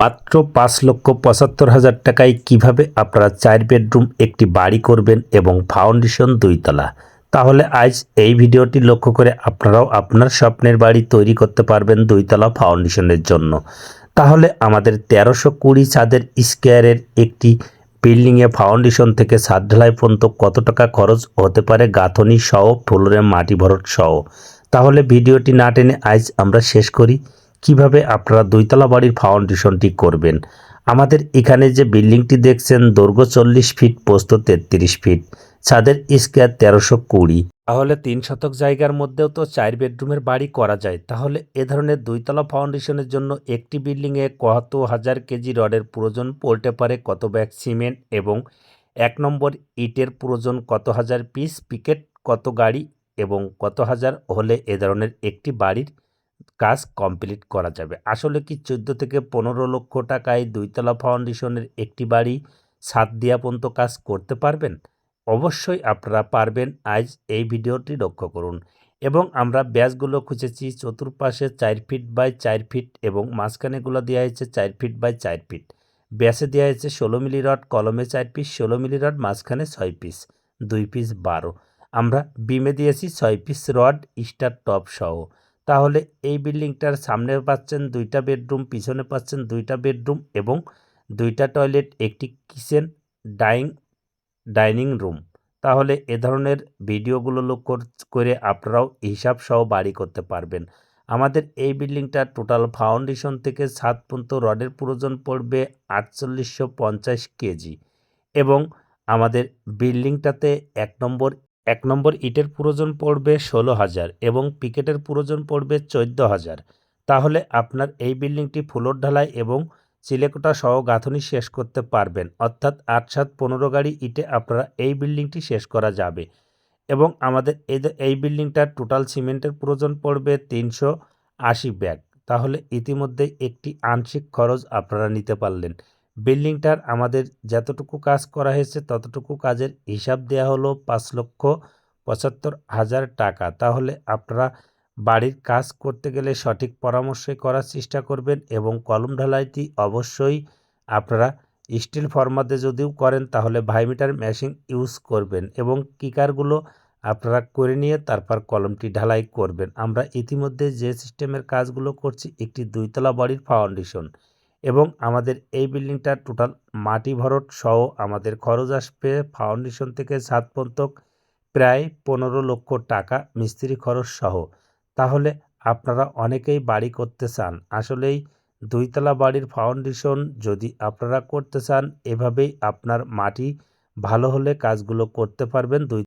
মাত্র পাঁচ লক্ষ পঁচাত্তর হাজার টাকায় কীভাবে আপনারা চার বেডরুম, একটি বাড়ি করবেন এবং ফাউন্ডেশন দুইতলা? তাহলে আজ এই ভিডিওটি লক্ষ্য করে আপনারাও আপনার স্বপ্নের বাড়ি তৈরি করতে পারবেন দুইতলা ফাউন্ডেশনের জন্য। তাহলে আমাদের তেরোশো কুড়ি ছাদের স্কোয়ারের একটি বিল্ডিংয়ে ফাউন্ডেশন থেকে ছাদ ঢালাই পর্যন্ত কত টাকা খরচ হতে পারে গাঁথনি সহ, ফ্লোরে মাটি ভরট সহ? তাহলে ভিডিওটি না টেনে আজ আমরা শেষ করি। কীভাবে আপনারা দুইতলা বাড়ির ফাউন্ডেশনটি করবেন? আমাদের এখানে যে বিল্ডিংটি দেখছেন, দৈর্ঘ্য চল্লিশ ফিট পোস্ত তেত্রিশ ফিট ছাদের স্কোয়ার তেরোশো কুড়ি। তাহলে তিন শতক জায়গার মধ্যেও তো চার বেডরুমের বাড়ি করা যায়। তাহলে এ ধরনের দুইতলা ফাউন্ডেশনের জন্য একটি বিল্ডিংয়ে কত হাজার কেজি রডের প্রয়োজন পড়তে পারে কত ব্যাগ সিমেন্ট এবং এক নম্বর ইটের প্রয়োজন কত হাজার পিস পিকেট কত গাড়ি এবং কত হাজার হলে এ ধরনের একটি বাড়ির কাজ কমপ্লিট করা যাবে। আসলে কি চোদ্দ থেকে পনেরো লক্ষ টাকায় দুইতলা ফাউন্ডেশনের একটি বাড়ি ছাদ দেওয়া পর্যন্ত কাজ করতে পারবেন? অবশ্যই আপনারা পারবেন। আজ এই ভিডিওটি লক্ষ্য করুন এবং আমরা ব্যাসগুলো খুঁজেছি। চতুর্পাশে চার ফিট বাই চার ফিট এবং মাঝখানেগুলো দেওয়া হয়েছে চার ফিট বাই চার ফিট। ব্যাসে দেওয়া হয়েছে ষোলো মিলি রড কলমে চার পিস, ষোলো মিলি রড মাঝখানে ছয় পিস, দুই পিস বারো। আমরা বিমে দিয়েছি ছয় পিস রড, স্টার টপ সহ। তাহলে এই বিল্ডিংটার সামনে পাচ্ছেন দুইটা বেডরুম, পিছনে পাচ্ছেন দুইটা বেডরুম এবং দুইটা টয়লেট, একটি কিচেন, ডাইং, ডাইনিং রুম। তাহলে এ ধরনের ভিডিওগুলো লক্ষ্য করে আপনারাও হিসাব সহ বাড়ি করতে পারবেন। আমাদের এই বিল্ডিংটা টোটাল ফাউন্ডেশন থেকে সাত পর্যন্ত রডের প্রয়োজন পড়বে আটচল্লিশশো পঞ্চাশ কেজি এবং আমাদের বিল্ডিংটাতে এক নম্বর এক নম্বর ইটের প্রয়োজন পড়বে ষোলো হাজার এবং পিকেটের প্রয়োজন পড়বে চোদ্দ হাজার। তাহলে আপনার এই বিল্ডিংটি ফ্লোর ঢালাই এবং চিলেকোটা সহ গাঁথনি শেষ করতে পারবেন। অর্থাৎ আট সাত পনেরো গাড়ি ইটে আপনারা এই বিল্ডিংটি শেষ করা যাবে। এবং আমাদের এই এই বিল্ডিংটার টোটাল সিমেন্টের প্রয়োজন পড়বে তিনশো আশি ব্যাগ। তাহলে ইতিমধ্যে একটি আংশিক খরচ আপনারা নিতে পারলেন। বিল্ডিংটার আমাদের যতটুকু কাজ করা হয়েছে, ততটুকু কাজের হিসাব দেওয়া হলো পাঁচ লক্ষ পঁচাত্তর হাজার টাকা। তাহলে আপনারা বাড়ির কাজ করতে গেলে সঠিক পরামর্শই করার চেষ্টা করবেন এবং কলম ঢালাইটি অবশ্যই আপনারা স্টিল ফর্মাতে যদিও করেন, তাহলে ভাইমিটার মেশিন ইউজ করবেন এবং কিকারগুলো আপনারা করে নিয়ে তারপর কলমটি ঢালাই করবেন। আমরা ইতিমধ্যে যে সিস্টেমের কাজগুলো করছি, একটি দুইতলা বাড়ির ফাউন্ডেশন। এবং আমাদের এই বিল্ডিংটা টোটাল মাটি ভরট সহ আমাদের খরচ আসবে ফাউন্ডেশন থেকে সাত পর্যন্ত প্রায় পনেরো লক্ষ টাকা মিস্ত্রি খরচ সহ। তাহলে আপনারা অনেকেই বাড়ি করতে চান, আসলেই দুইতলা বাড়ির ফাউন্ডেশন যদি আপনারা করতে চান, এভাবেই আপনার মাটি ভালো হলে কাজগুলো করতে পারবেন। দুই